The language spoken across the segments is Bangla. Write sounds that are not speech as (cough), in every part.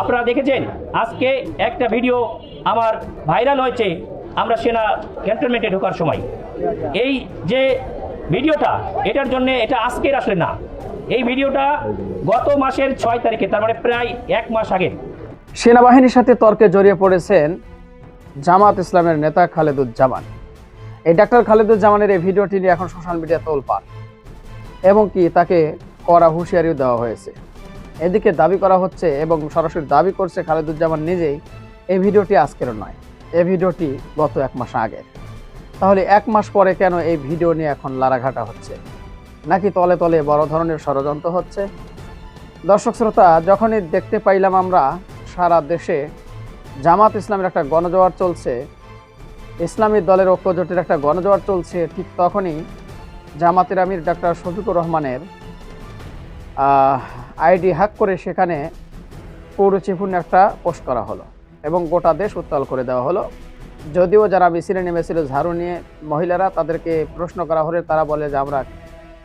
আপনারা দেখেছেন, আজকে একটা ভিডিও আমার ভাইরাল হয়েছে আমরা সেনা ক্যান্টনমেন্টে ঢোকার সময়। এই যে ভিডিওটা, এটার জন্য এটা আজকের আসলে না। এই ভিডিওটা গত মাসের ছয় তারিখে, তার মানে প্রায় এক মাস আগে। সেনাবাহিনীর সাথে তর্কে জড়িয়ে পড়েছেন জামাত ইসলামের নেতা খালেদুজ্জামান। এই ডাক্তার খালেদুজ্জামানের এই ভিডিওটি নিয়ে এখন সোশ্যাল মিডিয়া তোলপাড়। এবং কি তাকে কড়া হুঁশিয়ারিও দেওয়া হয়েছে। এদিকে দাবি করা হচ্ছে এবং সরাসরি দাবি করছে খালেদুজ্জামান নিজেই, এই ভিডিওটি আজকের নয়, এই ভিডিওটি গত এক মাস আগের তাহলে এক মাস পরে কেন এই ভিডিও নিয়ে এখন লারাঘাটা হচ্ছে? নাকি তলে তলে বড় ধরনের ষড়যন্ত্র হচ্ছে? দর্শক শ্রোতা, যখনই দেখতে পাইলাম আমরা সারা দেশে জামাত ইসলামের একটা গণজোয়ার চলছে, ইসলামী দলের ঐক্যজোটের একটা গণজোয়ার চলছে, ঠিক তখনই জামাতের আমির ডাক্তার শফিকুর রহমানের আইডি হ্যাক করে সেখানে পৌরচিপুণ্য একটা পোস্ট করা হলো এবং গোটা দেশ উত্তাল করে দেওয়া হলো। যদিও যারা মিছিলে নেমেছিল, ঝাড়ু নিয়ে মহিলারা তাদেরকে প্রশ্ন করা হলে তারা বলে যে আমরা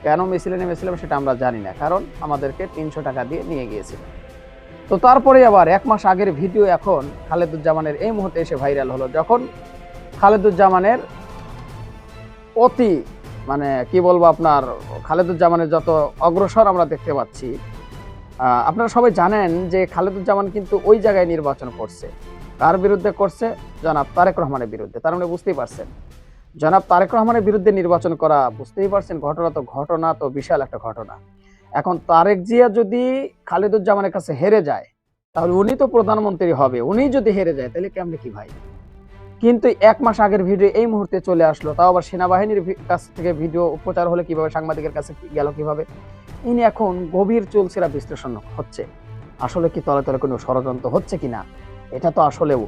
কেন মিছিলে নেমেছিলাম সেটা আমরা জানি না, কারণ আমাদেরকে তিনশো টাকা দিয়ে নিয়ে গিয়েছিল। তো তারপরে আবার এক মাস আগের ভিডিও এখন খালেদুজ্জামানের এই মুহূর্তে এসে ভাইরাল হলো, যখন খালেদুজ্জামানের অতি মানে কি বলব আপনার, খালেদুজ্জামানের যত অগ্রসর আমরা দেখতে পাচ্ছি আপনারা সবাই জানেন যে খালেদুজ্জামান কিন্তু ওই জায়গায় নির্বাচন করছে। কার বিরুদ্ধে করছে? জনাব তারেক রহমানের বিরুদ্ধে। তার মানে বুঝতেই পারছেন। জনাব তারেক রহমানের বিরুদ্ধে নির্বাচন করা, বুঝতেই পারছেন, ঘটনা তো ঘটনা, তো বিশাল একটা ঘটনা। এখন তারেক জিয়া যদি খালেদুজ্জামানের কাছে হেরে যায়, তাহলে উনি তো প্রধানমন্ত্রী হবে। উনি যদি হেরে যায়, তাহলে কেমনে কি ভাই? কিন্তু এক মাস আগের ভিডিও এই মুহূর্তে চলে আসলো। তাও আবার সেনাবাহিনীর কাছ থেকে ভিডিও প্রচার হলে কীভাবে, সাংবাদিকের কাছে গেল কীভাবে? ইনি এখন গভীর চলছেরা বিশ্লেষণ হচ্ছে। আসলে কি তলে তলে কোনো ষড়যন্ত্র হচ্ছে কিনা? এটা তো আসলেও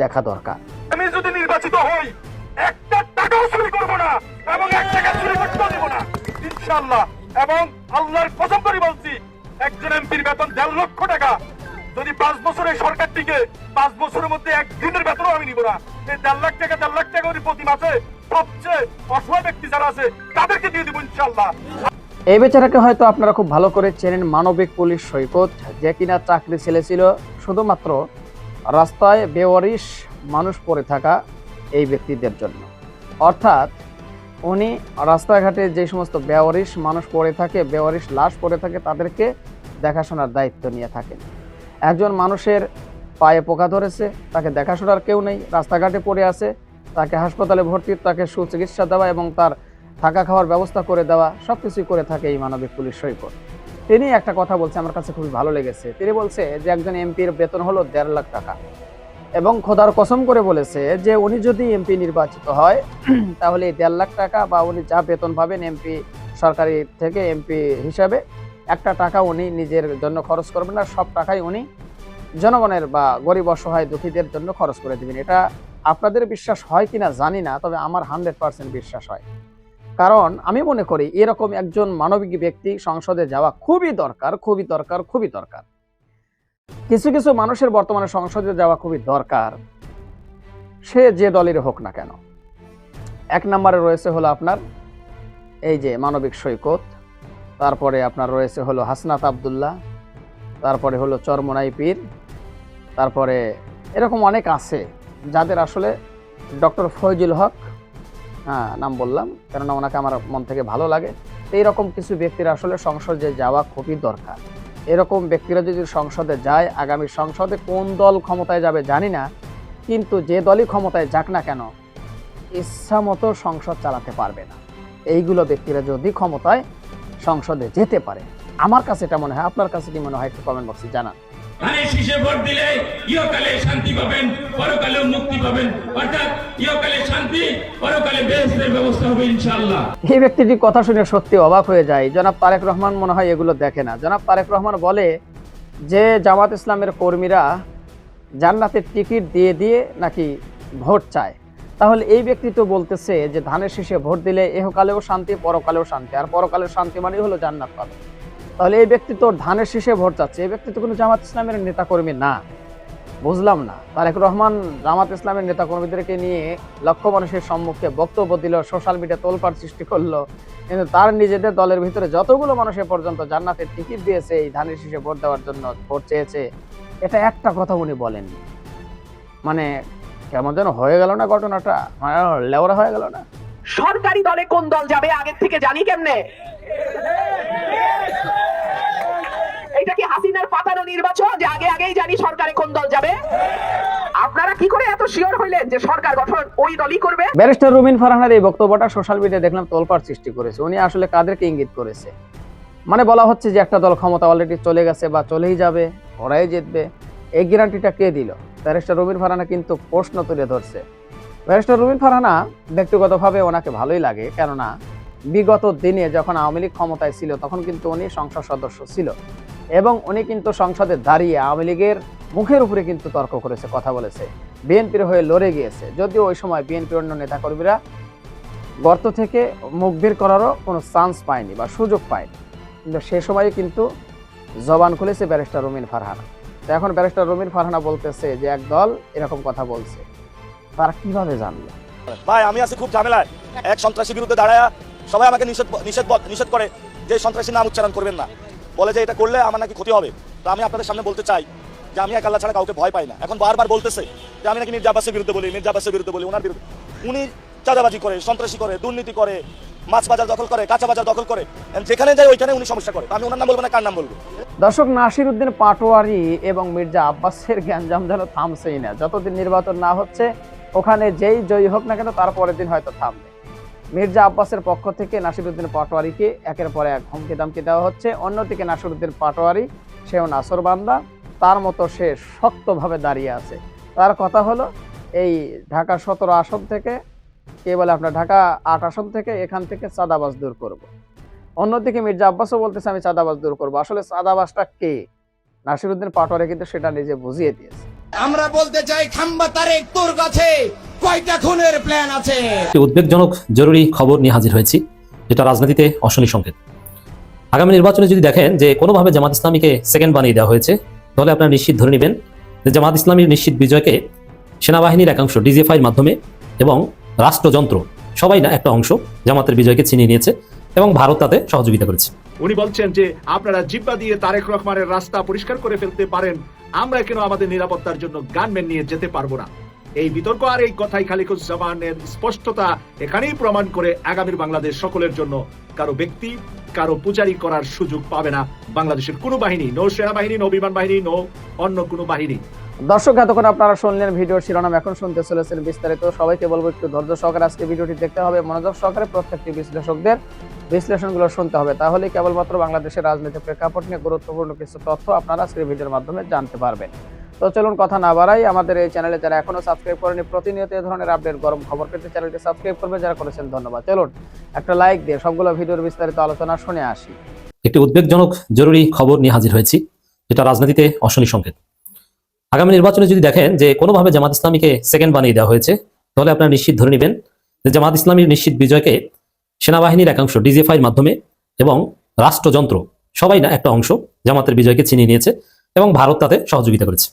দেখা দরকার। আমি যদি নির্বাচিত হই, একটা টাকাও চুরি করব না এবং এক টাকা চুরি করতে দেবো না। ইনশাল্লাহ এবং আল্লাহর কসম করে বলছি, একজন এমপির বেতন দেড় লক্ষ টাকা যদি পাঁচ বছরের সরকার টিকে পাঁচ বছরের মধ্যে এক দিনের বেতনও আমি নিব না, এই দেড় লাখ টাকা, দেড় লাখ টাকা প্রতি মাসে সবচেয়ে অসহায় ব্যক্তি যারা আছে, তাদেরকে দিয়ে দিব ইনশাল্লাহ এই বেচারাকে হয়তো আপনারা খুব ভালো করে চেনেন মানবিক পুলিশ সৈকত, যে কিনা চাকরি ছেলে ছিল, শুধুমাত্র রাস্তায় বেওয়ারিশ মানুষ পড়ে থাকা এই ব্যক্তিদের জন্য। অর্থাৎ উনি রাস্তাঘাটে যে সমস্ত বেওয়ারিশ মানুষ পড়ে থাকে, বেওয়ারিশ লাশ পড়ে থাকে, তাদেরকে দেখাশোনার দায়িত্ব নিয়ে থাকেন। একজন মানুষের পায়ে পোকা ধরেছে, তাকে দেখাশোনার কেউ নেই, রাস্তাঘাটে পড়ে আছে, তাকে হাসপাতালে ভর্তি, তাকে সুচিকিৎসা দেওয়া এবং তার থাকা খাওয়ার ব্যবস্থা করে দেওয়া সব কিছুই করে থাকে এই মানবিক পুলিশ সৈকত। তিনি একটা কথা বলছে, আমার কাছে খুবই ভালো লেগেছে। তিনি বলছে যে একজন এমপির বেতন হলো দেড় লাখ টাকা এবং খোদার কসম করে বলেছে যে উনি যদি এমপি নির্বাচিত হয়, তাহলে দেড় লাখ টাকা বা উনি যা বেতন পাবেন এমপি সরকারি থেকে এমপি হিসাবে একটা টাকা উনি নিজের জন্য খরচ করবেন না সব টাকাই উনি জনগণের বা গরিব অসহায় দুঃখীদের জন্য খরচ করে দেবেন। এটা আপনাদের বিশ্বাস হয় কিনা জানি না, তবে আমার হান্ড্রেড পার্সেন্ট বিশ্বাস হয়। কারণ আমি মনে করি এরকম একজন মানবিক ব্যক্তি সংসদে যাওয়া খুবই দরকার খুবই দরকার খুবই দরকার। কিছু কিছু মানুষের বর্তমানে সংসদে যাওয়া খুবই দরকার। সে যে দলের হোক না কেন। এক নম্বরে রয়েছে হলো আপনার এই যে মানবিক সৈকত। তারপরে আপনার রয়েছে হলো হাসনাত আবদুল্লাহ, তারপরে হলো চরমনাই পীর, তারপরে এরকম অনেক আছে যাদের আসলে ডক্টর ফয়জুল হক হ্যাঁ নাম বললাম, কেননা ওনাকে আমার মন থেকে ভালো লাগে। এইরকম কিছু ব্যক্তির আসলে সংসদে যাওয়া খুবই দরকার। এরকম ব্যক্তিরা যদি সংসদে যায়, আগামী সংসদে কোন দল ক্ষমতায় যাবে জানি না, কিন্তু যে দলই ক্ষমতায় যাক না কেন, ইচ্ছা মতো সংসদ চালাতে পারবে না। এইগুলো ব্যক্তিরা যদি ক্ষমতায় সংসদে যেতে পারে। আমার কাছে এটা মনে হয় আপনার কাছে কি মনে হয় একটু কমেন্ট বক্সে জানান। ধানের শীষে ভোট দিলে ইহকালে শান্তি পাবেন পরকালেও মুক্তি পাবেন। অর্থাৎ ইহকালে শান্তি পরকালে ব্যবস্থা হবে ইনশাআল্লাহ। এই ব্যক্তিটি কথা শুনে সত্যি অবাক হয়ে যায়। জনাব তারেক রহমান মনে হয় এগুলো দেখে না। জনাব তারেক রহমান বলে যে জামাত ইসলামের কর্মীরা জান্নাতের টিকিট দিয়ে দিয়ে নাকি ভোট চায়। তাহলে এই ব্যক্তি তো বলতেছে যে ধানের শীষে ভোট দিলে এহকালেও শান্তি, পরকালেও শান্তি। আর পরকালের শান্তি মানেই হলো জান্নাত পাবে। তাহলে এই ব্যক্তি তো ধানের শীষে ভোট চাচ্ছে। এই ব্যক্তি তো কোনো জামাত ইসলামের নেতাকর্মী না। বুঝলাম না। তারেক রহমান জামাত ইসলামের নেতাকর্মীদেরকে নিয়ে লক্ষ মানুষের সম্মুখে বক্তব্য দিল, সোশ্যাল মিডিয়া তোলপাড় সৃষ্টি করল। কিন্তু তার নিজেদের দলের ভিতরে যতগুলো মানুষের পর্যন্ত জান্নাতের টিকিট দিয়েছে, এই ধানের শীষে ভোট দেওয়ার জন্য ভোট চেয়েছে, এটা একটা কথা উনি বলেননি। মানে কেমন যেন হয়ে গেল না ঘটনাটা? মানে লেওরা হয়ে গেল না? সরকারি দলে কোন দল যাবে আগের থেকে জানি কেমনে? এটা কি হাসিনার পাতানো নির্বাচন যে আগে আগেই জানি সরকারে কোন দল যাবে? আপনারা কি করে এত শিওর হইলেন যে সরকার গঠন ওই দলই করবে? ব্যারিস্টার রুমিন ফারহানের এই বক্তব্যটা সোশ্যাল মিডিয়ায় দেখলাম তোলপাড় সৃষ্টি করেছে। উনি আসলে কাদেরকে ইঙ্গিত করেছে? মানে বলা হচ্ছে যে একটা দল ক্ষমতা অলরেডি চলে গেছে বা চলেই যাবে ওরাই জিতবে। এই গ্যারান্টিটা কে দিল? ব্যারিস্টার রুমিন ফারহানা কিন্তু প্রশ্ন তুলে ধরছে। ব্যারিস্টার রুমিন ফারহানা ব্যক্তিগতভাবে ওনাকে ভালোই লাগে, কেননা বিগত দিনে যখন আওয়ামী লীগ ক্ষমতায় ছিল, তখন কিন্তু উনি সংসদ সদস্য ছিল এবং উনি কিন্তু সংসদে দাঁড়িয়ে আওয়ামী লীগের মুখের উপরে কিন্তু তর্ক করেছে, কথা বলেছে। বিএনপির হয়ে লড়ে গিয়েছে। যদিও ওই সময় বিএনপির অন্য নেতাকর্মীরা গর্ত থেকে মুখ বের করারও কোনো চান্স পায়নি বা সুযোগ পায়নি। কিন্তু সে সময় কিন্তু জবান খুলেছে ব্যারিস্টার রুমিন ফারহানা তো এখন ব্যারিস্টার রুমিন ফারহানা বলতেছে যে এক দল এরকম কথা বলছে। তারা কীভাবে জানলো? ভাই, আমি আছি খুব ঝামেলায়। এক সন্ত্রাসী বিরুদ্ধে দাঁড়ায় সবাই আমাকে নিষেধ নিষেধ নিষেধ করে যে সন্ত্রাসী নাম উচ্চারণ করবেন না। বলে যে এটা করলে আমার নাকি ক্ষতি হবে। তো আমি আপনাদের সামনে বলতে চাই যে আমি এক আল্লাহ ছাড়া কাউকে ভয় পাই না। এখন বারবার বলতেছে যে আমি নাকি মির্জা বিরুদ্ধে বলি মির্জা বিরুদ্ধে বলি, ওনার বিরুদ্ধে। উনি চাঁদাবাজি করে, সন্ত্রাসী করে, দুর্নীতি করে, মাছ বাজার দখল করে, কাঁচা বাজার দখল করে যেখানে যাই ওইখানে উনি সমস্যা করে। আমি ওনার নাম বলব না, কার নাম বলব? দর্শক নাসির উদ্দিন পাটোয়ারি এবং মির্জা আব্বাসের গ্যাঞ্জাম যেন থামছেই না। যতদিন নির্বাচন না হচ্ছে, ওখানে যেই জয়ী হোক না কেন তারপরের দিন হয়তো থামবে। মির্জা আব্বাসের পক্ষ থেকে নাসিরুদ্দিন পাটোয়ারিকে একের পর এক হুমকি দামকি দেওয়া হচ্ছে। অন্যদিকে নাসিরুদ্দিন পাটোয়ারি, সেও নাসর বান্দা, তার মতো সে শক্তভাবে দাঁড়িয়ে আছে। তার কথা হলো, এই ঢাকা সতেরো আসন থেকে কে বলে আপনার ঢাকা আট আসন থেকে এখান থেকে চাঁদাবাজ দূর করব। অন্যদিকে মির্জা আব্বাসও বলতেছে আমি চাঁদাবাজ দূর করব। আসলে চাঁদাবাজটা কে? নাসিরুদ্দিন পাটোয়ারি কিন্তু সেটা নিজে বুঝিয়ে দিয়েছে। আমরা বলতে চাই খাম্বা তারেক তোর কাছে কয়টা খুনের প্ল্যান আছে? উদ্বেগজনক জরুরি খবর নিয়ে হাজির হয়েছি যেটা রাজনীতিতে অশনি সংকেত। আগামী নির্বাচনে যদি দেখেন যে কোনোভাবে জামাত ইসলামীকে সেকেন্ড বানিয়ে দেওয়া হয়েছে তাহলে আপনারা নিশ্চিত ধরে নেবেন যে জামাত ইসলামীর নিশ্চিত বিজয়কে সেনাবাহিনীর একাংশ ডিজিএফআইয়ের মাধ্যমে এবং রাষ্ট্রযন্ত্র। সবাই না, একটা অংশ জামাতের বিজয়কে ছিনিয়ে নিয়েছে এবং ভারত তাতে সহযোগিতা করেছে। উনি বলছেন যে, আপনারা জিব্বা দিয়ে তারেক রহমানের রাস্তা পরিষ্কার করে ফেলতে পারেন, আমরা কেন আমাদের নিরাপত্তার জন্য গানম্যান নিয়ে যেতে পারব না? এই বিতর্ক আর এই কথাই খালিকুজ্জামানের স্পষ্টতা এখানেই প্রমাণ করে আগামীর বাংলাদেশ সকলের জন্য কারও ব্যক্তি, কারও পূজারি করার সুযোগ পাবে না। বাংলাদেশের কোনো বাহিনী, নৌ সেনাবাহিনী, নৌ বিমান বাহিনী, নৌ অন্য কোনো বাহিনী। দর্শক, এতক্ষণ আপনারা শুনলেন ভিডিওর শিরোনাম। এখন শুনতে চলেছেন বিস্তারিত। সবাইকে বলব একটু ধৈর্য সহকারে আজকে ভিডিওটি দেখতে হবে। মনোযোগ সহকারে প্রত্যেকটি বিশ্লেষকদের বিশ্লেষণগুলো শুনতে হবে। তাহলে কেবলমাত্র বাংলাদেশের রাজনৈতিক প্রেক্ষাপট নিয়ে গুরুত্বপূর্ণ কিছু তথ্য আপনারা আজকের ভিডিওর মাধ্যমে জানতে পারবেন। তো চলুন কথা না বাড়াই, আমাদের এই চ্যানেলে যারা এখনও সাবস্ক্রাইব করেনি, প্রতিনিয়ত এই ধরনের আপডেট গরম খবর পেতে চ্যানেলটি সাবস্ক্রাইব করবে। যারা করেছেন, ধন্যবাদ। চলুন, একটা লাইক দিয়ে সবগুলো ভিডিওর বিস্তারিত আলোচনা শুনে আসি। একটি উদ্বেগজনক, জরুরি খবর নিয়ে হাজির হয়েছি, যেটা রাজনীতিতে অশনি সংকেত। আগামী নির্বাচনে যদি দেখেন যে কোনোভাবে জামাত ইসলামীকে সেকেন্ড বানিয়ে দেওয়া হয়েছে, তাহলে আপনারা নিশ্চিত ধরে নেবেন যে জামাত ইসলামীর নিশ্চিত বিজয়কে সেনাবাহিনীর একাংশ, ডিজিএফআইয়ের মাধ্যমে এবং রাষ্ট্রযন্ত্র, সবাই না একটা অংশ জামাতের বিজয়কে ছিনিয়ে নিয়েছে এবং ভারত তাতে সহযোগিতা করেছে।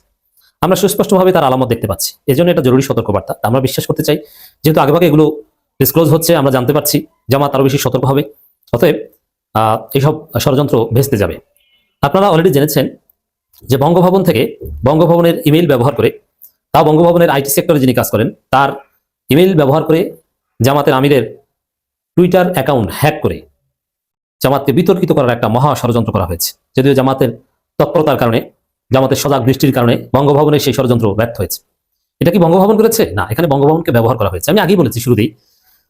আমরা সুস্পষ্টভাবে তার আলামত দেখতে পাচ্ছি। এই জন্য এটা জরুরি সতর্কবার্তা। আমরা বিশ্বাস করতে চাই, যেহেতু আগেভাগে এগুলো ডিসক্লোজ হচ্ছে, আমরা জানতে পারছি, জামাত আরও বেশি সতর্ক হবে। অতএব এইসব ষড়যন্ত্র ভেস্তে যাবে। আপনারা অলরেডি জেনেছেন যে বঙ্গভবন থেকে বঙ্গভবনের ইমেইল ব্যবহার করে, তাও বঙ্গভবনের আইটি সেক্টরে যিনি কাজ করেন, তার ইমেইল ব্যবহার করে জামাতের আমিরের টুইটার অ্যাকাউন্ট হ্যাক করে জামাতকে বিতর্কিত করার একটা মহা ষড়যন্ত্র করা হয়েছে। যদিও জামাতের তৎপরতার কারণে জামাতের সজাগ দৃষ্টির কারণে বঙ্গভবনের সেই ষড়যন্ত্র ব্যর্থ হয়েছে। এটা কি বঙ্গভবন করেছে? না, এখানে বঙ্গভবনকে ব্যবহার করা হয়েছে। আমি আগেই বলেছি শুরুতেই,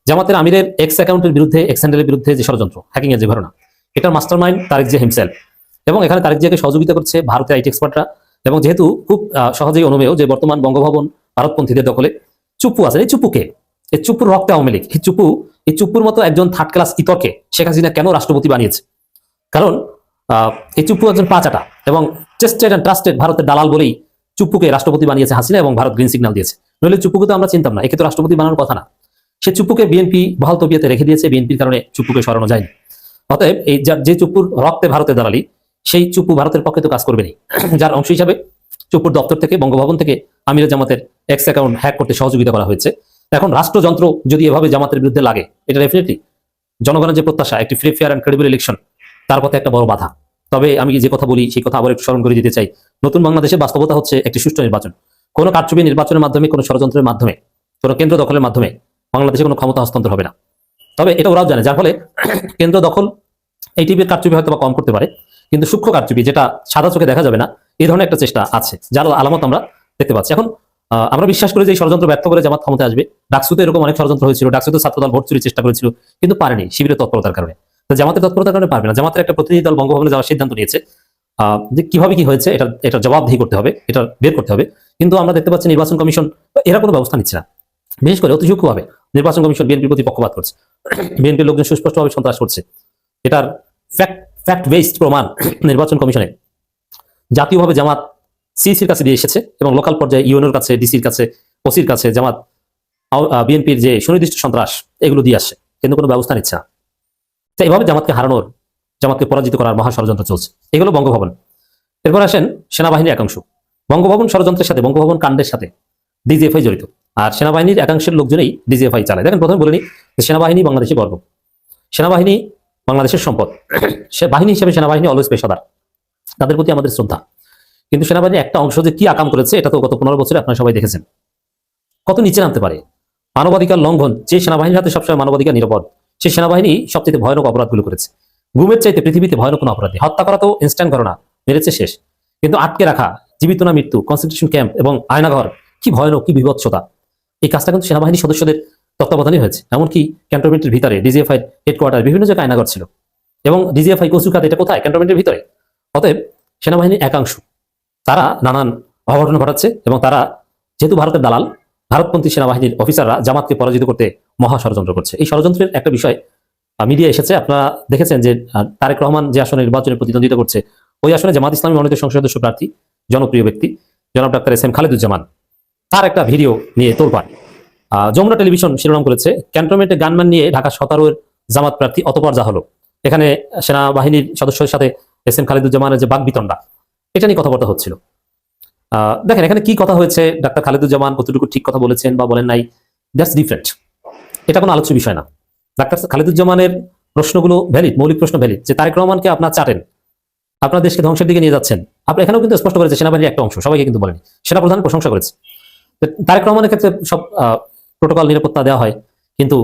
জামাতের আমিরের এক্স অ্যাকাউন্টের বিরুদ্ধে এক্স হ্যান্ডেলের বিরুদ্ধে যে ষড়যন্ত্র হ্যাকিং এর যে ঘটনা, এটার mastermind Tarique Zia himself এবং এখানে তারেক জিয়াকে সহযোগিতা করছে ভারতের আইটি এক্সপার্টরা এবং যেহেতু খুব সহজেই অনুমেয় যে বর্তমান বঙ্গভবন ভারতপন্থীদের দখলে, চুপ্পু আছে এই চুপুকে এই চুপ্পুর রক্তে আওয়ামী লীগ, এই চুপু এই চুপ্পুর মতো একজন থার্ড ক্লাস ইতরকে শেখ হাসিনা কেন রাষ্ট্রপতি বানিয়েছে? কারণ এই চুপ্পু একজন পাচাটা এবং টেস্টেড অ্যান্ড ট্রাস্টেড ভারতের দালাল বলেই চুপ্পুকে রাষ্ট্রপতি বানিয়েছে হাসিনা এবং ভারত গ্রিন সিগন্যাল দিয়েছে। নইলে চুপ্পুকে তো আমরা চিনতাম না, একে তো রাষ্ট্রপতি বানানোর কথা না। সে চুপ্পুকে বিএনপি বহাল তবিয়াতে রেখে দিয়েছে বিএনপির কারণে চুপ্পুকে সরানো যায়নি। অতএব এই যা- চুপ্পুর রক্তে ভারতে দাঁড়ালি সেই চুপ্পু ভারতের পক্ষে তো কাজ করবেনি যার অংশ হিসাবে চুপ্পুর দপ্তর থেকে, বঙ্গভবন থেকে আমিরের জামাতের এক্স অ্যাকাউন্ট হ্যাক করতে সহযোগিতা করা হয়েছে। এখন রাষ্ট্রযন্ত্র যদি এভাবে জামাতের বিরুদ্ধে লাগে, এটা ডেফিনেটলি জনগণের যে প্রত্যাশা, একটি free fair and credible election তার পথে একটা বড় বাধা। তবে আমি যে কথা বলি, সেই কথা আবার একটু স্মরণ করে দিতে চাই। নতুন বাংলাদেশের বাস্তবতা হচ্ছে একটি সুষ্ঠু নির্বাচন। কোনো কারচুপি নির্বাচনের মাধ্যমে, কোনো ষড়যন্ত্রের মাধ্যমে, কোনো কেন্দ্র দখলের মাধ্যমে বাংলাদেশে কোনো ক্ষমতা হস্তান্তর হবে না। তবে এটা ওরাও জানে, যার ফলে (clears throat) কেন্দ্র দখল এই টিভির কারচুপি হয়তো বা কম করতে পারে, কিন্তু সূক্ষ্ম কারচুপি যেটা সাদা চোখে দেখা যাবে না, এই ধরনের একটা চেষ্টা আছে, যার আলামত আমরা দেখতে পাচ্ছি। এখন আমরা বিশ্বাস করি যে এই ষড়যন্ত্র ব্যর্থ করে জামাত ক্ষমতা আসবে। ডাকসুতে এরকম অনেক ষড়যন্ত্র হয়েছিল, ডাকসুতে ছাত্রদল ভোট চুরির চেষ্টা করেছিল, কিন্তু পারেনি শিবিরের তৎপরতার কারণে। জামাতের তৎপরতার কারণে পারবে না। জামাতের একটা প্রতিনিধি দল বঙ্গভবনে যাওয়ার সিদ্ধান্ত নিয়েছে। যে কীভাবে কি হয়েছে, এটা এটা জবাবদিহি করতে হবে, এটা বের করতে হবে। কিন্তু আমরা দেখতে পাচ্ছি নির্বাচন কমিশন, এরা কোনো ব্যবস্থা নিচ্ছে না। বিশেষ করে অতি সূক্ষ্মভাবে নির্বাচন কমিশন বিএনপির প্রতি পক্ষপাত করছে। (clears throat) বিএনপির লোকজন সুস্পষ্টভাবে সন্ত্রাস করছে। এটার ফ্যাক্ট ফ্যাক্ট বেসড প্রমাণ (clears throat) নির্বাচন কমিশনে। জাতীয়ভাবে জামাত সিসির কাছে দিয়ে এসেছে এবং লোকাল পর্যায়ে ইউএনওর কাছে, ডিসির কাছে, ওসির কাছে জামাত বিএনপির যে সুনির্দিষ্ট সন্ত্রাস, এগুলো দিয়ে আসছে। কিন্তু কোনো ব্যবস্থা নিচ্ছে না। তো এইভাবে জামাতকে হারানোর, জামাতকে পরাজিত করার মহা ষড়যন্ত্র চলছে। এগুলো বঙ্গভবন। এরপর আসেন সেনাবাহিনীর একাংশ। বঙ্গভবন ষড়যন্ত্রের সাথে, বঙ্গভবন কাণ্ডের সাথে ডিজিএফআই জড়িত। আর সেনাবাহিনীর একাংশের লোকজনেই ডিজিএফআই চালায়। দেখেন, প্রথমে বলে নিই যে সেনাবাহিনী বাংলাদেশের গর্ব। সেনাবাহিনী বাংলাদেশের সম্পদ। সে বাহিনী হিসেবে সেনাবাহিনী অলওয়েজ পেশাদার। তাদের প্রতি আমাদের শ্রদ্ধা। কিন্তু সেনাবাহিনীর একটা অংশ যে কি আকাম করেছে, এটা তো গত পনেরো বছরে আপনারা সবাই দেখেছেন। কত নিচে নামতে পারে? মানবাধিকার লঙ্ঘন, যে সেনাবাহিনীর হাতে সবসময় মানবাধিকার নিরাপদ সেই সেনাবাহিনী সবচেয়ে ভয়ানক অপরাধগুলো করেছে। গুমের চাইতে পৃথিবীতে ভয়ানক কোনো অপরাধী। হত্যা করা তো ইনস্ট্যান্ট ঘটনা, মেরেছে শেষ। কিন্তু আটকে রাখা, জীবিত না মৃত্যু কনসেন্ট্রেশন ক্যাম্প এবং আয়নাঘর, কি ভয়ানক, কি বিভৎসতা। এই কাজটা কিন্তু সেনাবাহিনী সদস্যদের তত্ত্বাবধানে হয়েছে। এমনকি ক্যান্টনমেন্টের ভিতরে ডিজিএফআই হেডকোয়ার্টার বিভিন্ন জায়গায় আয়নাঘর ছিল। এবং ডিজিএফআই কচুকাত, এটা কোথায়? ক্যান্টনমেন্টের ভিতরে। অতএব সেনাবাহিনীর একাংশ। তারা নানান অঘটন ঘটাচ্ছে এবং তারা, যেহেতু ভারতের দালাল, ভারতপন্থী সেনাবাহিনীর অফিসাররা জামাতকে পরাজিত করতে মহা ষড়যন্ত্র করছে। এই ষড়যন্ত্রের একটা বিষয় মিডিয়া এসেছে, আপনারা দেখেছেন যে তারেক রহমান যে আসনে নির্বাচনে প্রতিদ্বন্দ্বিতা করছে, ওই আসনে জামাত ইসলামী মনোনীত সংসদ সদস্য প্রার্থী, জনপ্রিয় ব্যক্তি, জনাব ডাক্তার এস এম খালেদুজ্জামান, তার একটা ভিডিও নিয়ে তোলপাড় যমুনা টেলিভিশন শিরোনাম করেছে, ক্যান্টনমেন্টে গানম্যান নিয়ে ঢাকা সতেরোর জামাত প্রার্থী অতপর যা হলো। এখানে সেনাবাহিনীর সদস্যের সাথে এস এম খালেদুজ্জামানের যে বাগবিতণ্ডা, এটা নিয়ে কথাবার্তা হচ্ছিল। দেখেন, এখানে কি কথা হয়েছে? ডাক্তার খালেদুজ্জামান কতটুকু ঠিক কথা বলেছেন বা বলেন নাই? দ্যাটস ডিফারেন্ট এটা কোনো আলোচ্য বিষয় না। ডাক্তার খালেদুজ্জামানের প্রশ্নগুলো ভ্যালিড মৌলিক প্রশ্ন ভ্যালিড যে তারেক রহমানকে আপনার চাটেন, আপনার দেশকে ধ্বংসের দিকে নিয়ে যাচ্ছেন। আপনি এখানেও কিন্তু স্পষ্ট করেছে সেনাবাহিনীর একটা অংশ, সবাইকে কিন্তু বলেনি। সেনা প্রধান প্রশংসা করেছে। তারেক রহমানের ক্ষেত্রে সব প্রোটোকল নিরাপত্তা দেওয়া হয়, কিন্তু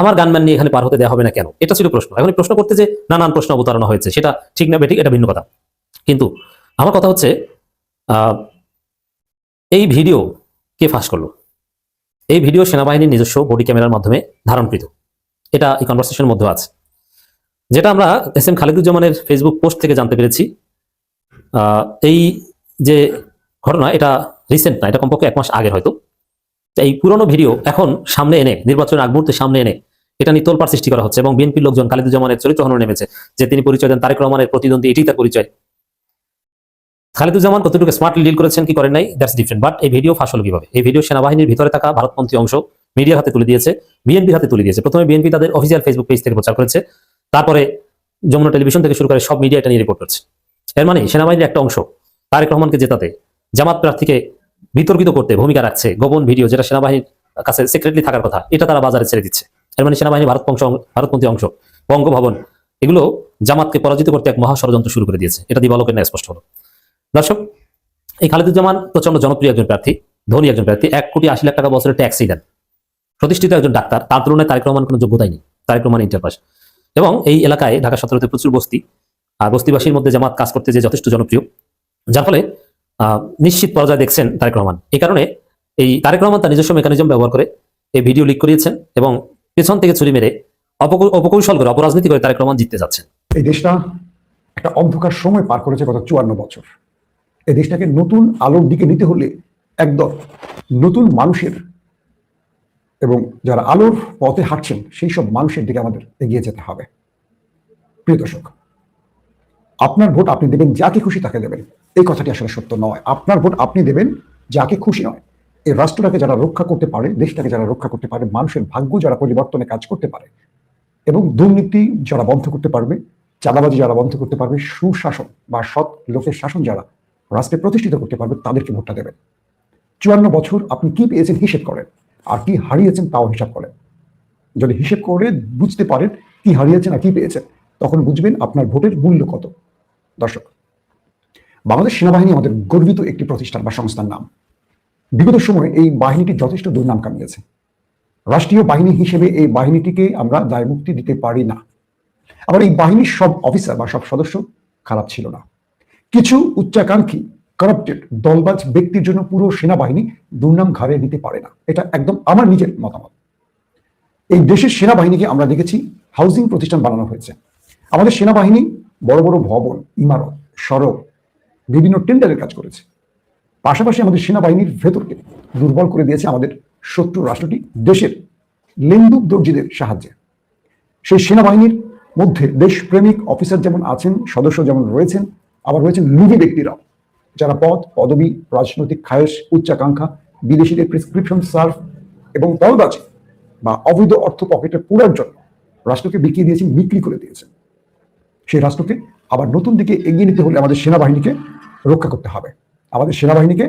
আমার গানম্যান নিয়ে এখানে পার হতে দেওয়া হবে না কেন? এটা ছিল প্রশ্ন। এখন প্রশ্ন করতে যে নানান প্রশ্ন অবতারণা হয়েছে, সেটা ঠিক না, বেঠিক, এটা ভিন্ন কথা। কিন্তু আমার কথা হচ্ছে এই ভিডিও কে ফাঁস করল। এই ভিডিও সেনাবাহিনীর নিজস্ব বডি ক্যামেরার মাধ্যমে ধারণকৃত। এটা এই কনভারসেশনের মধ্যে আছে। যেটা আমরা এস এম খালিদুজ্জামানের ফেসবুক পোস্ট থেকে জানতে পেরেছি। এই যে ঘটনা, এটা রিসেন্ট না, এটা কমপক্ষে এক মাস আগের হয়তো। এই পুরনো ভিডিও এখন সামনে এনে, নির্বাচনের আগ মুহূর্তে সামনে এনে, এটা নিয়ে তোলপাড় সৃষ্টি করা হচ্ছে এবং বিএনপির লোকজন খালিদুজ্জামানের চরিত্র হননে নেমেছে, যে তিনি পরিচয় দেন তারেক রহমানের প্রতিদ্বন্দ্বী এটি তার পরিচয়। খালিদুজ্জামান কতটুকু স্মার্টলি ডিল করেছেন, কি করেন নাই দ্যাটস ডিফারেন্ট বাট এই ভিডিও ফাঁস হলো কীভাবে? এই ভিডিও সেনাবাহিনীর ভিতরে থাকা ভারতপন্থী অংশ মিডিয়ার হাতে তুলে দিয়েছে বিএনপির হাতে তুলে দিয়েছে। প্রথমে বিএনপি তাদের অফিসিয়াল ফেসবুক পেজ থেকে প্রচার করেছে, তারপরে যমুনা টেলিভিশন থেকে শুরু করে সব মিডিয়া এটা নিয়ে রিপোর্ট করছে। এর মানে সেনাবাহিনীর একটা অংশ, তারেক রহমানকে জেতাতে, জামাত প্রার্থীকে বিতর্কিত করতে ভূমিকা রাখছে, গোপন ভিডিও যেটা সেনাবাহিনীর কাছে সিক্রেটলি থাকার কথা, এটা তারা বাজারে ছেড়ে দিচ্ছে। এর মানে সেনাবাহিনী ভারত অংশ, ভারতপন্থী অংশ, বঙ্গভবন, এগুলো জামাতকে পরাজিত করতে এক মহা ষড়যন্ত্র শুরু করে দিয়েছে। এটা দিবালকের ন্যায় স্পষ্ট হলো। দর্শক, এই খালিদুজ্জামান প্রচণ্ড জনপ্রিয় একজন প্রার্থী, ধনী একজন প্রার্থী, এক কোটি আশি লাখ টাকা বছরের ট্যাক্সই দেন প্রতিষ্ঠিত একজন ডাক্তার, তার তুলনায় তারেক রহমান কোনো যোগ্যতাই নেই, তারেক রহমান ইন্টার পাস এবং এই এলাকায় ঢাকা সতেরোতে প্রচুর বস্তি, আর বস্তিবাসীর মধ্যে জামাত কাজ করতে যে যথেষ্ট জনপ্রিয়, যার ফলে নিশ্চিত পর্যায়ে দেখছেন তারেক রহমান। এই কারণে এই তারেক রহমান তার নিজস্ব মেকানিজম ব্যবহার করে এই ভিডিও লিক করিয়েছেন এবং পেছন থেকে ছুরি মেরে অপকৌ- অপকৌশল করে, অপরাজনীতি করে তারেক রহমান জিততে যাচ্ছেন। এই দেশটা একটা অন্ধকার সময় পার করেছে গত চুয়ান্ন বছর। এই দেশটাকে নতুন আলোর দিকে নিতে হলে একদল নতুন মানুষের এবং যারা আলোর পথে হাঁটছেন, সেই সব মানুষের দিকে আমাদের এগিয়ে যেতে হবে। প্রিয় দর্শক, আপনার ভোট আপনি দেবেন যাকে খুশি তাকে দেবেন। এই কথাটি আসলে সত্য নয়। আপনার ভোট আপনি দেবেন যাকে খুশি নয়। এই রাষ্ট্রটাকে যারা রক্ষা করতে পারে, দেশটাকে যারা রক্ষা করতে পারে, মানুষের ভাগ্য যারা পরিবর্তনে কাজ করতে পারে এবং দুর্নীতি যারা বন্ধ করতে পারবে, চাঁদাবাজি যারা বন্ধ করতে পারবে, সুশাসন বা সৎ লোকের শাসন যারা রাষ্ট্রে প্রতিষ্ঠিত করতে পারবে, তাদেরকে ভোটটা দেবেন। চুয়ান্ন বছর আপনি কি পেয়েছেন হিসেব করেন, আর কি হারিয়েছেন তাও হিসাব করেন। যদি হিসেব করে বুঝতে পারেন কি হারিয়েছেন আর কি পেয়েছেন, তখন বুঝবেন আপনার ভোটের মূল্য কত। দর্শক, বাংলাদেশ সেনাবাহিনী আমাদের গর্বিত একটি প্রতিষ্ঠান বা সংস্থার নাম। বিগত সময়ে এই বাহিনীটি যথেষ্ট দুর্নাম কামিয়েছে। রাষ্ট্রীয় বাহিনী হিসেবে এই বাহিনীটিকে আমরা দায়মুক্তি দিতে পারি না। আবার এই বাহিনীর সব অফিসার বা সব সদস্য খারাপ ছিল না। কিছু উচ্চাকাঙ্ক্ষী কারাপ্টেড দলবাজ ব্যক্তির জন্য পুরো সেনাবাহিনী দুর্নাম ঘাড়ে নিতে পারে না। এটা একদম আমার নিজের মতামত। এই দেশের সেনাবাহিনীকে আমরা দেখেছি হাউজিং প্রতিষ্ঠান বানানো হয়েছে। আমাদের সেনাবাহিনী বড় বড় ভবন, ইমারত, সড়ক, বিভিন্ন টেন্ডারের কাজ করেছে। পাশাপাশি আমাদের সেনাবাহিনীর ভেতরকে দুর্বল করে দিয়েছে আমাদের শত্রু রাষ্ট্রটি, দেশের লেন্দুক দর্জিদের সাহায্যে। সেই সেনাবাহিনীর মধ্যে দেশপ্রেমিক অফিসার যেমন আছেন, সদস্য যেমন রয়েছেন আবার রয়েছেন লুভি ব্যক্তিরাও, যারা পদ পদবি, রাজনৈতিক খায়েশ, উচ্চাকাঙ্ক্ষা, বিদেশিদের প্রেসক্রিপশন সার্ভ এবং দলবাজি বা অবৈধ অর্থ পকেটে পুরার জন্য রাষ্ট্রকে বিকিয়ে দিয়েছেন, বিক্রি করে দিয়েছেন। সেই রাষ্ট্রকে আবার নতুন দিকে এগিয়ে নিতে হলে আমাদের সেনাবাহিনীকে রক্ষা করতে হবে। আমাদের সেনাবাহিনীকে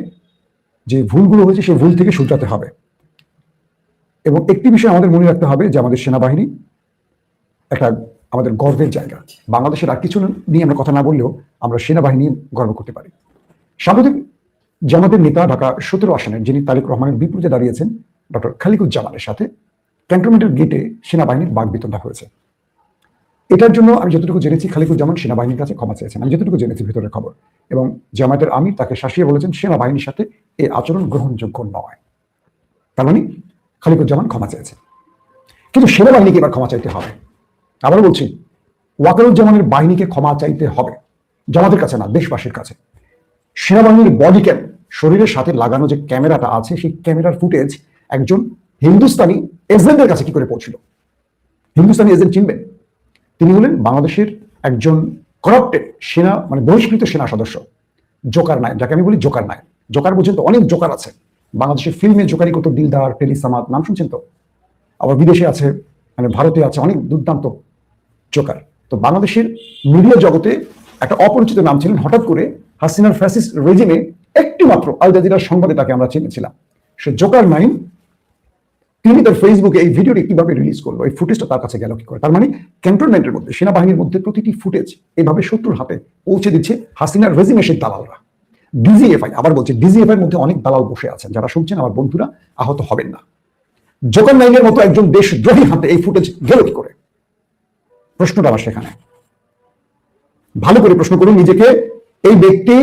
যে ভুলগুলো হয়েছে, সেই ভুল থেকে শুধরাতে হবে। এবং একটি বিষয় আমাদের মনে রাখতে হবে যে আমাদের সেনাবাহিনী একটা আমাদের গর্বের জায়গা। বাংলাদেশের আর কিছু নিয়ে আমরা কথা না বললেও আমরা সেনাবাহিনী গর্ব করতে পারি। সাম্প্রতিক জামাতের নেতা ঢাকা সতেরো আসনের যিনি তারেক রহমানের বিপরীতে দাঁড়িয়েছেন, ডক্টর খালিকুজ্জামানের সাথে ক্যান্টনমেন্টের গেটে সেনাবাহিনীর বাঘ বিতণ্ডা হয়েছে। এটার জন্য আমি যতটুকু জেনেছি, খালিকুজ্জামান সেনাবাহিনীর কাছে ক্ষমা চেয়েছেন। আমি যতটুকু জেনেছি ভিতরের খবর। এবং জামায়াতের আমির তাকে শাসিয়ে বলেছেন, সেনাবাহিনীর সাথে এই আচরণ গ্রহণযোগ্য নয়। তার মানে খালিকুজ্জামান ক্ষমা চেয়েছেন। কিন্তু সেনাবাহিনীকে এবার ক্ষমা চাইতে হবে। আবার বলছি, ওয়াকারুজ্জামানের বাহিনীকে ক্ষমা চাইতে হবে, জামাতের কাছে না, দেশবাসীর কাছে। সেনাবাহিনীর বডি ক্যাম শরীরের সাথে লাগানো যে ক্যামেরাটা আছে, সেই ক্যামেরার ফুটেজ একজন হিন্দুস্তানি এজেন্টের কাছে কি করে পৌঁছিল? হিন্দুস্তানি এজেন্ট চিনবেন? তিনি হলেন বাংলাদেশের একজন করাপ্টেড সেনা মানে বহিষ্কৃত সেনা সদস্য, জোকার নায়ক, যাকে আমি বলি জোকার নায়ক। জোকার পর্যন্ত অনেক জোকার আছে। বাংলাদেশের ফিল্মে জোকারি কত দিলদার টেলিসামাদ নাম শুনছেন তো? আবার বিদেশে আছে মানে ভারতে আছে অনেক দুর্দান্ত জোকার তো বাংলাদেশের মিডিয়া জগতে একটা অপরিচিত নাম ছিলেন হঠাৎ করে হাসিনার ফ্যাসিস্ট রেজিমে একটি মাত্র আল জাজিরার সংবাদে তাকে আমরা চিনেছিলাম। সে জোকার নাইন তিনি তার ফেসবুকে এই ভিডিওটি কীভাবে রিলিজ করল, এই ফুটেজটা তার কাছে গেল কি করে? তার মানে ক্যান্টনমেন্টের মধ্যে, সেনাবাহিনীর মধ্যে প্রতিটি ফুটেজ এভাবে শত্রুর হাতে পৌঁছে দিচ্ছে হাসিনার রেজিমেশের দালালরা। ডিজিএফআই আবার বলছে ডিজিএফআই মধ্যে অনেক দালাল বসে আছেন, যারা শুনছেন আমার বন্ধুরা, আহত হবেন না। জোকার নাইনের মতো একজন দেশদ্রোহী হাতে এই ফুটেজ গেল কি করে? প্রশ্নটা আমার সেখানে। ভালো করে প্রশ্ন করুন নিজেকে। এই ব্যক্তি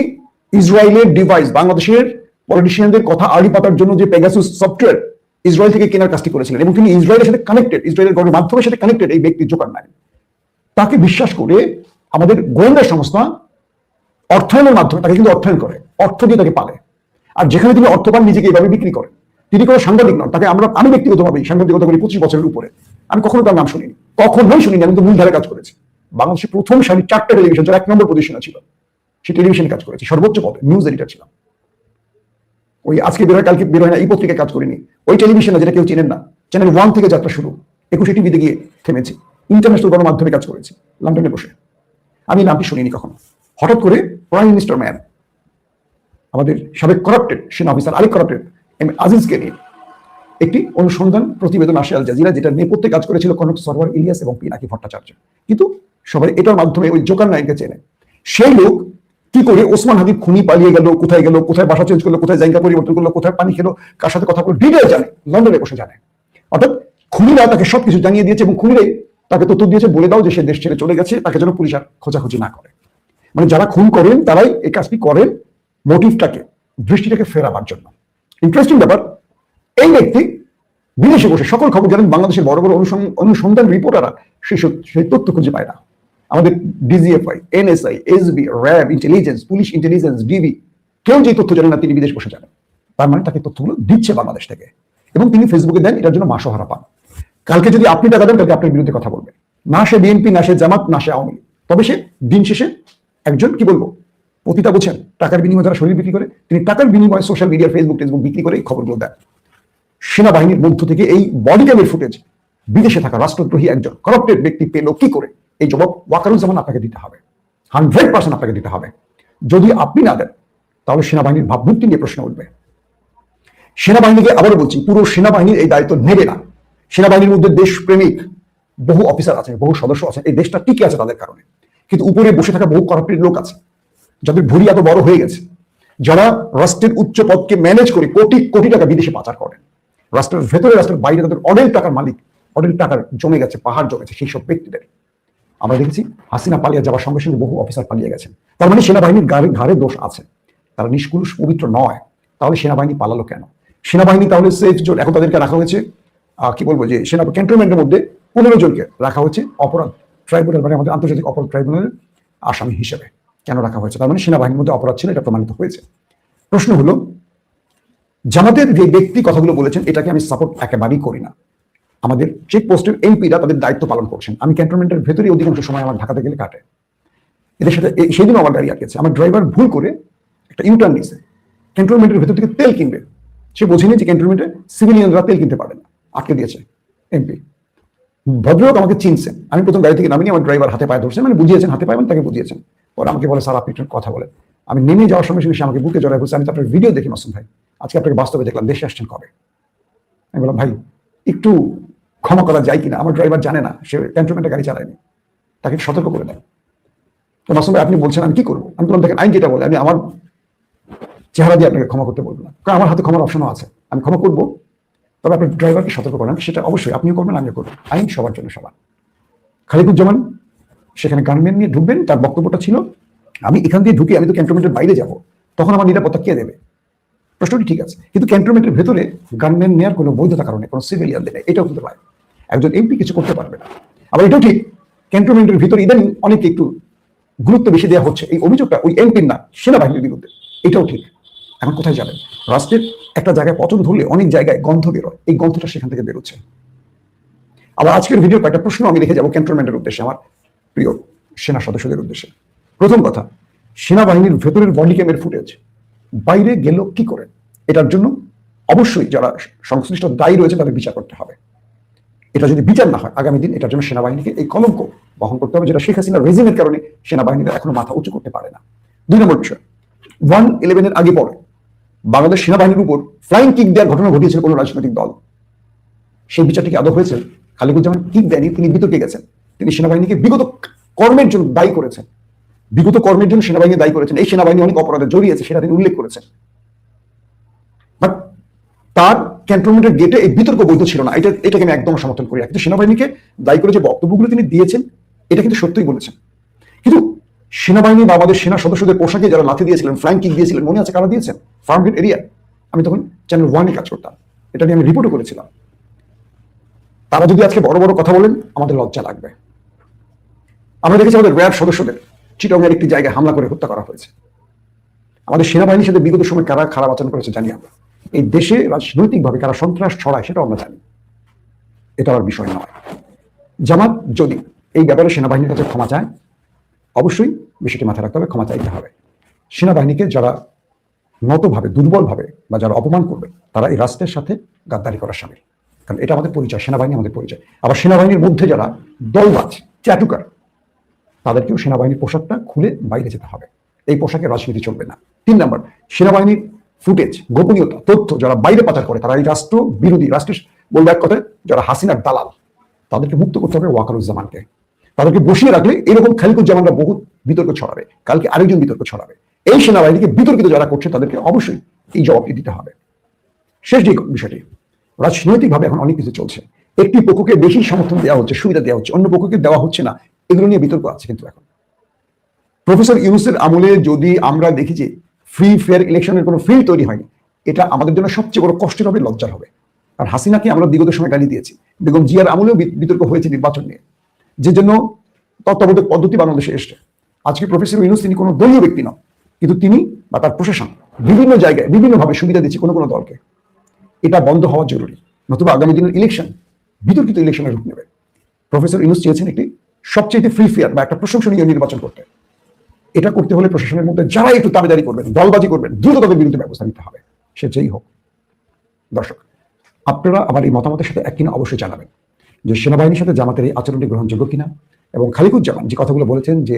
ইসরায়েলের ডিভাইস বাংলাদেশের পলিটিশিয়ানদের কথা আড়ি পাতার জন্য যে পেগাসুস সফটওয়্যার ইসরায়েল থেকে কেনার কাজটি করেছিলেন এবং তিনি ইসরায়েলের সাথে কানেক্টেড ইসরায়েলের গণের মাধ্যমের সাথে কানেক্টেড এই ব্যক্তি জোকার নাই তাকে বিশ্বাস করে আমাদের গোয়েন্দা সংস্থা অর্থায়নের মাধ্যমে তাকে কিন্তু অর্থায়ন করে, অর্থ দিয়ে তাকে পালে। আর যেখানে তিনি অর্থ পান, নিজেকে এইভাবে বিক্রি করেন তিনি কোনো সাংবাদিক নন, তাকে আমরা, আমি ব্যক্তিগতভাবে সাংবাদিকতা করি পঁচিশ বছরের উপরে, আমি কখনো তার নাম শুনিনি, কখনোই শুনিনি, আমি তো মূলধারে কাজ করেছি। বাংলাদেশের প্রথম সারি চারটা টেলিভিশন যার এক নম্বর পজিশনে ছিল, সে টেলিভিশনে কাজ করেছি, সর্বোচ্চ পদে নিউজ এডিটর ছিলাম। ওই আজকে বেরোয়, কালকে বেরোয় না, এই পত্রিকায় কাজ করিনি। ওই টেলিভিশনে যেটা কেউ চেনেন না চ্যানেল ওয়ান থেকে যাত্রা শুরু, একুশে টিভিতে গিয়ে থেমেছি ইন্টারন্যাশনাল গণমাধ্যমে কাজ করেছি লন্ডনে বসে। আমি নামটি শুনিনি কখনো। হঠাৎ করে প্রাইম মিনিস্টার ম্যান আমাদের সাবেক করাপ্টেড সেনা অফিসার আরেক করাপ্টেড এম আজিজকে নিয়ে একটি অনুসন্ধান প্রতিবেদন আসে আল জাজিরা যেটা নেপথ্যে কাজ করেছিল কনক সরওয়ার ইলিয়াস এবং পিনাকি ভট্টাচার্য। কিন্তু সবাই এটার মাধ্যমে ওই জোকার নায়ককে চেনে। সেই লোক কি করে ওসমান হাবিব খুনি পালিয়ে গেল, কোথায় গেল, কোথায় বাসা চেঞ্জ করল, কোথায় জায়গা পরিবর্তন করল, কোথায় পানি খেলো, কার সাথে কথা বলল ডিটেল জানে, লন্ডনে বসে জানে। অর্থাৎ খুনিরা তাকে সবকিছু জানিয়ে দিয়েছে এবং খুনিরাই তাকে তথ্য দিয়েছে, বলে দাও যে সে দেশ ছেড়ে চলে গেছে, তাকে যেন পুলিশ আর খোঁজাখুঁজি না করে। মানে যারা খুন করেন, তারাই এই কাজটি করেন মোটিভটাকে দৃষ্টিটাকে ফেরাবার জন্য। ইন্টারেস্টিং ব্যাপার, এই ব্যক্তি বিদেশে বসে সকল খবর জানেন, বাংলাদেশের বড় বড় অনুসন্ধান রিপোর্টাররা সেই সেই তথ্য খুঁজে পায় না। আমাদের DGFI NSI SB RAB intelligence police intelligence DB কেউ যে তথ্য জানে না, তিনি বিদেশ বসে জানেন। তার মানে তাকে তথ্যগুলো দিচ্ছে বাংলাদেশ থেকে। এবং তিনি ফেসবুকে দেন, এটার জন্য মাসহারা পান। কালকে যদি আপনি টাকা দেন তাহলে আপনার বিরুদ্ধে কথা বলবে। না সে বিএনপি না সে জামাত, না সে আওয়ামী। তবে সে দিন শেষে একজন, কি বলব পতিতা বোঝেন, টাকার বিনিময়ে যারা শরীর বিক্রি করে, তিনি টাকার বিনিময়ে সোশ্যাল মিডিয়ার ফেসবুক টেসবুক বিক্রি করে এই খবরগুলো দেন। সেনাবাহিনীর মধ্য থেকে এই বডি ক্যামের ফুটেজ বিদেশে থাকা রাষ্ট্রদ্রোহী একজন করাপ্টেড ব্যক্তি পেল কি করে? এই জবাব ওয়াকারুজ্জামান আপনাকে দিতে হবে। হান্ড্রেড পার্সেন্ট আপনাকে দিতে হবে। যদি আপনি না দেন, তাহলে সেনাবাহিনীর ভাবমূর্তি নিয়ে প্রশ্ন উঠবে। সেনাবাহিনীকে আবারও বলছি, পুরো সেনাবাহিনীর এই দায়িত্ব নেবে না। সেনাবাহিনীর মধ্যে দেশপ্রেমিক বহু অফিসার আছেন বহু সদস্য আছেন এই দেশটা টিকে আছে তাদের কারণে। কিন্তু উপরে বসে থাকা বহু করাপ্টেড লোক আছে। যাদের ভুড়ি এত বড় হয়ে গেছে, যারা রাষ্ট্রের উচ্চ পদকে ম্যানেজ করে কোটি কোটি টাকা বিদেশে পাচার করেন। রাষ্ট্রের ভেতরে, রাষ্ট্রের বাইরে তাদের অনেক টাকার মালিক অনেক টাকার জমে গেছে, পাহাড় জমেছে সেই সব ব্যক্তিদের। আমরা দেখেছি হাসিনা পালিয়ে যাওয়ার সঙ্গে সঙ্গে বহু অফিসার পালিয়ে গেছেন। তার মানে সেনাবাহিনীর গাড়ি ঘাড়ে দোষ আছে। তারা নিষ্কুলুষ, পবিত্র নয়। তাহলে সেনাবাহিনী পালালো কেন? সেনাবাহিনী তাহলে সেফ জোন এখন তাদেরকে রাখা হয়েছে কি বলব যে, সেনা ক্যান্টনমেন্টের মধ্যে পনেরো জনকে রাখা হয়েছে, অপরাধ ট্রাইব্যুনাল মানে আমাদের আন্তর্জাতিক অপরাধ ট্রাইব্যুনালের আসামি হিসেবে। কেন রাখা হয়েছে? তার মানে সেনাবাহিনীর মধ্যে অপরাধ ছিল, এটা প্রমাণিত হয়েছে। প্রশ্ন হলো, জামাতের যে ব্যক্তি কথাগুলো বলেছেন, এটাকে আমি সাপোর্ট একেবারেই করি না। আমাদের চেক পোস্টের এমপিরা তাদের দায়িত্ব পালন করছেন। আমি ক্যান্টনমেন্টের ভেতরে অধিকাংশ সময় আমার ঢাকাতে গেলে কাটে। এদের সাথে সেদিনও আমার গাড়ি আটকেছে। আমার ড্রাইভার ভুল করে একটা ইউটার্ন নিছে ক্যান্টনমেন্টের ভেতর থেকে তেল কিনবে। সে বোঝেনি যে ক্যান্টনমেন্টে সিভিলিয়ানরা তেল কিনতে পারে না। আটকে দিয়েছে এমপি ভদ্রলোক আমাকে চিনছেন। আমি প্রথম গাড়ি থেকে নামিনি আমার ড্রাইভার হাতে পায়ে ধরছেন মানে বুঝিয়েছেন, হাতে পায়ে মানে তাকে বুঝিয়েছেন। পরে আমাকে বলে, স্যার, আপনি একটু কথা বলেন। আমি নেমে যাওয়ার সময় সঙ্গে সে আমাকে বুকে জড়ায় বলছে আমি তো আপনার ভিডিও দেখি, মাসুম ভাই। আজকে আপনাকে বাস্তবে দেখলাম, দেশে আসছেন কবে? আমি বললাম, ভাই, একটু ক্ষমা করা যায় কিনা? আমার ড্রাইভার জানে না, সে ক্যান্টনমেন্টে গাড়ি চালায়নি। তাকে সতর্ক করে দেন। তো মাসুম ভাই, আপনি বলছেন, আমি কি করব? আমি বললাম, দেখেন আইন যেটা বলে, আমি আমার চেহারা দিয়ে আপনাকে ক্ষমা করতে বলব না। কারণ আমার হাতে ক্ষমার অপশনও আছে। আমি ক্ষমা করব, তবে আপনি ড্রাইভারকে সতর্ক করেন। সেটা অবশ্যই, আপনিও করবেন, আমিও করব। আইন সবার জন্য সমান। খালিকুজ্জামান সেখানে গানম্যান নিয়ে ঢুকবেন, তার বক্তব্যটা ছিল, আমি এখান দিয়ে ঢুকে আমি তো ক্যান্টনমেন্টের বাইরে যাব, তখন আমার নিরাপত্তা কে দেবে? প্রশ্নটি ঠিক আছে, কিন্তু ক্যান্টনমেন্টের ভেতরে গানম্যান নেওয়ার কোনো বৈধতা কারণে, কোনো সিভিলিয়ান দেয় এটাও কিন্তু পারে একজন এমপি কিছু করতে পারবে না। আবার এটাও ঠিক, ক্যান্টনমেন্টের ভিতরে ইদানিং অনেকে একটু গুরুত্ব বেশি দেওয়া হচ্ছে, এই অভিযোগটা ওই এমপির না, সেনাবাহিনীর বিরুদ্ধে, এটাও ঠিক। এখন কোথায় যাবেন? রাষ্ট্রের একটা জায়গায় পচন ধরলে অনেক জায়গায় গন্ধ বেরোয়, এই গন্ধটা সেখান থেকে বেরোচ্ছে। আবার আজকের ভিডিও কয়েকটা প্রশ্ন আমি রেখে যাব ক্যান্টনমেন্টের উদ্দেশ্যে আমার। প্রিয় সেনা সদস্যদের উদ্দেশ্যে। প্রথম কথা, সেনাবাহিনীর ভেতরের বডি ক্যামের ফুটেজ। বাইরে গেল কি করে? এটার জন্য অবশ্যই যারা সংশ্লিষ্ট দায়ী রয়েছে তাদের বিচার করতে হবে। এটা যদি বিচার না হয়, আগামী দিন এটার জন্য সেনাবাহিনীকে এই কলঙ্ক বহন করতে হবে, যেটা শেখ হাসিনার রেজিমের কারণে সেনাবাহিনীরা এখনও মাথা উঁচু করতে পারে না। দুই নম্বর বিষয় ওয়ান ইলেভেনের আগে পরে বাংলাদেশ সেনাবাহিনীর উপর ফ্লাইং কিক দেওয়ার ঘটনা ঘটিয়েছিল কোনো রাজনৈতিক দল। সেই বিচারটি কি আদৌ হয়েছে? খালিকুজ্জামান কিক দেয়নি তিনি বিতর্কে গেছেন? তিনি সেনাবাহিনীকে বিগত কর্মের জন্য দায়ী করেছেন। বিগত কর্মের জন্য সেনাবাহিনী দায়ী করেছেন। এই সেনাবাহিনী অনেক অপরাধে জড়িয়েছে, সেটা তিনি উল্লেখ করেছেন। বাট তার ক্যান্টনমেন্টের গেটে এই বিতর্ক বৈধ ছিল না। এটা, এটাকে আমি একদম সমর্থন করি কিন্তু সেনাবাহিনীকে দায়ী করে যে বক্তব্যগুলো তিনি দিয়েছেন, এটা কিন্তু সত্যিই বলেছেন। কিন্তু সেনাবাহিনী বা আমাদের সেনা সদস্যদের পোশাকে যারা লাথি দিয়েছিলেন ফ্লাইং কিক দিয়েছিলেন, মনে আছে কারা দিয়েছেন? ফার্ম গেট এরিয়া আমি তখন চ্যানেল ওয়ানে কাজ করতাম। এটা নিয়ে আমি রিপোর্টও করেছিলাম। তারা যদি আজকে বড় বড় কথা বলেন, আমাদের লজ্জা লাগবে। আমরা দেখেছি আমাদের র্যাব সদস্যদের চিটংয়ের একটি জায়গায় হামলা করে হত্যা করা হয়েছে। আমাদের সেনাবাহিনীর সাথে বিগত সময় কারা খারাপ আচরণ করেছে জানি আমরা। এই দেশে রাজনৈতিকভাবে কারা সন্ত্রাস ছড়ায় সেটাও আমরা জানি। এটা আমার বিষয় নয়। জামাত যদি এই ব্যাপারে সেনাবাহিনীর কাছে ক্ষমা চায়, অবশ্যই বিষয়টি মাথায় রাখতে হবে, ক্ষমা চাইতে হবে। সেনাবাহিনীকে যারা নতভাবে দুর্বলভাবে বা যারা অপমান করবে, তারা এই রাষ্ট্রের সাথে গাদ্দারি করার সামিল। কারণ এটা আমাদের পরিচয়, সেনাবাহিনী আমাদের পরিচয়। আবার সেনাবাহিনীর মধ্যে যারা দলবাজ চ্যাটুকার তাদেরকেও সেনাবাহিনীর পোশাকটা খুলে বাইরে যেতে হবে। এই পোশাকে রাজনীতি চলবে না। তিন নম্বর, সেনাবাহিনীর ফুটেজ, গোপনীয়তা, তথ্য যারা বাইরে পাচার করে, তারা এই রাষ্ট্র বিরোধী, রাষ্ট্রের বলবে এক কথায়, যারা হাসিনার দালাল, তাদেরকে মুক্ত করতে হবে ওয়াকারুজ্জামানকে। তাদেরকে বসিয়ে রাখলে এরকম খালিকুজ্জামানরা বহুত বিতর্ক ছড়াবে। কালকে আরেকজন বিতর্ক ছড়াবে। এই সেনাবাহিনীকে বিতর্কিত যারা করছে, তাদেরকে অবশ্যই এই জবাবটি দিতে হবে। শেষ যে বিষয়টি, রাজনৈতিকভাবে এখন অনেক কিছু চলছে। একটি পক্ষকে বেশি সমর্থন দেওয়া হচ্ছে, সুবিধা দেওয়া হচ্ছে, অন্য পক্ষকে দেওয়া হচ্ছে না। এগুলো নিয়ে বিতর্ক আছে কিন্তু এখন। প্রফেসর ইউনুসের আমলে যদি আমরা দেখি যে ফ্রি ফেয়ার ইলেকশনের কোনো ফিল্ড তৈরি হয়নি, এটা আমাদের জন্য সবচেয়ে বড় কষ্টের হবে, লজ্জার হবে। আর হাসিনাকে আমরা বিগত সময় গালি দিয়েছি। বেগম জিয়ার আমলেও বিতর্ক হয়েছে নির্বাচন নিয়ে। যে জন্য তত্ত্বাবধায়ক পদ্ধতি বাংলাদেশে এসছে। আজকে প্রফেসর ইউনুস তিনি কোনো দলীয় ব্যক্তি নন, কিন্তু তিনি বা তার প্রশাসন বিভিন্ন জায়গায় বিভিন্নভাবে সুবিধা দিচ্ছে কোনো কোনো দলকে। এটা বন্ধ হওয়া জরুরি, নতুবা আগামী দিনের ইলেকশন বিতর্কিত ইলেকশনের রূপ নেবে। প্রফেসর ইউনুস চেয়েছেন একটি সবচেয়ে ফ্রি ফেয়ার বা একটা প্রশংসনীয় নির্বাচন করতে। এটা করতে হলে প্রশাসনের মধ্যে যারা একটু দাবিদারি করবেন, দলবাজি করবেন দ্রুত তাদের বিরুদ্ধে ব্যবস্থা নিতে হবে, সে যেই হোক। দর্শক, আপনারা আমার এই মতামতের সাথে এক কিনা অবশ্যই জানাবেন যে সেনাবাহিনীর সাথে জামাতের এই আচরণটি গ্রহণযোগ্য কিনা এবং খালিকুজ্জামান যে কথাগুলো বলেছেন যে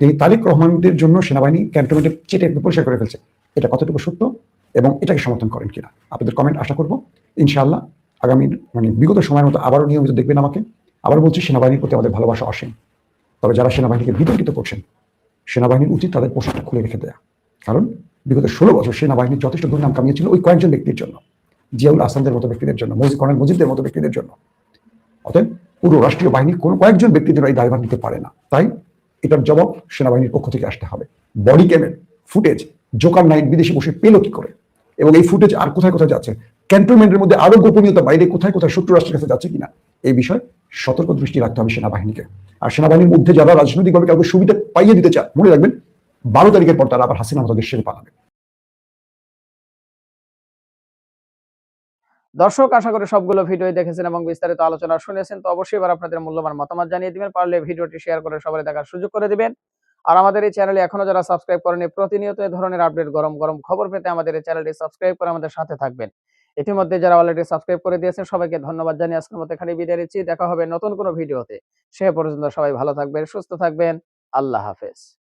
তিনি তারিক রহমানদের জন্য সেনাবাহিনী ক্যান্টনমেন্টের চেটে পরিষ্কার করে ফেলছে, এটা কতটুকু সত্য এবং এটাকে সমর্থন করেন কিনা? আপনাদের কমেন্ট আশা করব। ইনশাআল্লাহ আগামী মানে বিগত সময়ের মতো আবারও নিয়মিত দেখবেন আমাকে। আবার বলছি, সেনাবাহিনীর প্রতি আমাদের ভালোবাসা অসীম। তবে যারা সেনাবাহিনীকে বিতর্কিত করছেন, সেনাবাহিনীর উচিত তাদের পোশাকটা খুলে রেখে দেয়া। কারণ বিগত ষোলো বছর সেনাবাহিনী যথেষ্ট দুর্নাম কামিয়েছিল ওই কয়েকজন ব্যক্তির জন্য, জিয়াউল আসানদের মতো ব্যক্তিদের জন্য, মজিদ কর্নেল মজিদদের মতো ব্যক্তিদের জন্য। অতএব পুরো রাষ্ট্রীয় বাহিনী কোনো কয়েকজন ব্যক্তির জন্য এই দায়ভার নিতে পারে না। তাই এটার জবাব সেনাবাহিনীর পক্ষ থেকে আসতে হবে। বডি ক্যামের ফুটেজ, জোকার নাইট বিদেশি বসে পেল কি করে? এবং এই ফুটেজ আর কোথায় কোথায় যাচ্ছে? ক্যান্টনমেন্টের মধ্যে আরও গোপনীয়তা বাইরে কোথায় কোথায় শত্রু রাষ্ট্রের কাছে যাচ্ছে কিনা? এই বিষয়ে সতর্ক দৃষ্টি রাখতে হবে সেনাবাহিনীকে। আর সেনাবাহিনীর মধ্যে যারা রাজনৈতিকভাবে কাউকে সুবিধা পাইয়ে দিতে চায়, মনে রাখবেন, বারো তারিখের পর তারা আবার হাসিনা মতো দেশ পালাবে। দর্শক, আশা করি সবগুলো ভিডিও দেখেছেন এবং বিস্তারিত আলোচনা শুনেছেন। তো অবশ্যই এবার আপনাদের মূল্যবান মতামত জানিয়ে দিবেন। পারলে ভিডিওটি শেয়ার করে সবাই দেখার সুযোগ করে দিবেন। আর আমাদের এই চ্যানেলে এখনও যারা সাবস্ক্রাইব করেনি প্রতিনিয়ত এই ধরনের আপডেট গরম গরম খবর পেতে আমাদের এই চ্যানেলটি সাবস্ক্রাইব করে আমাদের সাথে থাকবেন। ইতিমধ্যে যারা অলরেডি সাবস্ক্রাইব করে দিয়েছেন, সবাইকে ধন্যবাদ জানিয়ে আজকের মতো এখানে বিদায় নিচ্ছি। দেখা হবে নতুন কোনো ভিডিওতে। সে পর্যন্ত সবাই ভালো থাকবেন, সুস্থ থাকবেন। আল্লাহ হাফেজ।